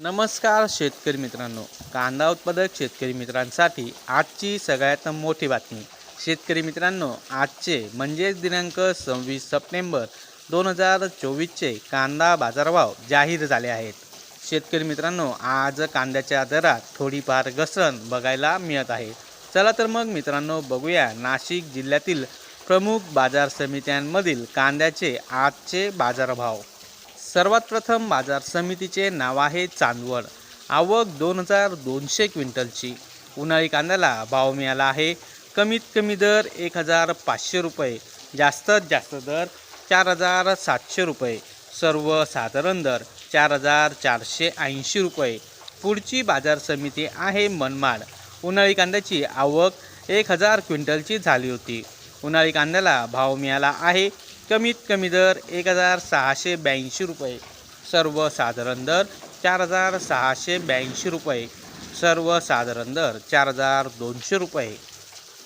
नमस्कार शेतकरी मित्रांनो. कांदा उत्पादक शेतकरी मित्रांसाठी आजची सगळ्यात मोठी बातमी. शेतकरी मित्रांनो आजचे म्हणजेच दिनांक सव्वीस सप्टेंबर दोन हजार चोवीसचे कांदा बाजारभाव जाहीर झाले आहेत. शेतकरी मित्रांनो आज कांद्याच्या दरात थोडीफार घसरण बघायला मिळत आहे. चला तर मग मित्रांनो बघूया नाशिक जिल्ह्यातील प्रमुख बाजार समित्यांमधील कांद्याचे आजचे बाजारभाव. सर्वात प्रथम बाजार समितीचे नाव आहे चांदवड. आवक दोन हजार दोनशे क्विंटलची. उन्हाळी कांद्याला भाव मिळाला आहे. कमीत कमी दर एक हजार पाचशे रुपये. जास्तीत जास्त दर चार हजार सातशे रुपये. सर्वसाधारण दर चार हजार चारशे ऐंशी रुपये. पुढची बाजार समिती आहे मनमाड. उन्हाळी कांद्याची आवक एक हजार क्विंटलची झाली होती. उन्हाळी कांद्याला भाव मिळाला आहे. कमीत कमी दर एक हजार सहाशे ब्याऐंशी रुपये. सर्वसाधारण दर चार हजार सहाशे ब्याऐंशी रुपये. सर्वसाधारण दर चार हजार दोनशे रुपये.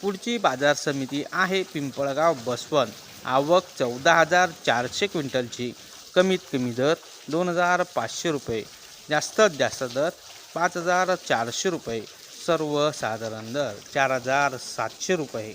पुढची बाजार समिती आहे पिंपळगाव बसवण आवक चौदा हजार चारशे क्विंटलची. कमीत कमी दर दोन हजार पाचशे रुपये. जास्तीत जास्त दर पाच हजार चारशे रुपये. सर्वसाधारण दर चार हजार सातशे रुपये.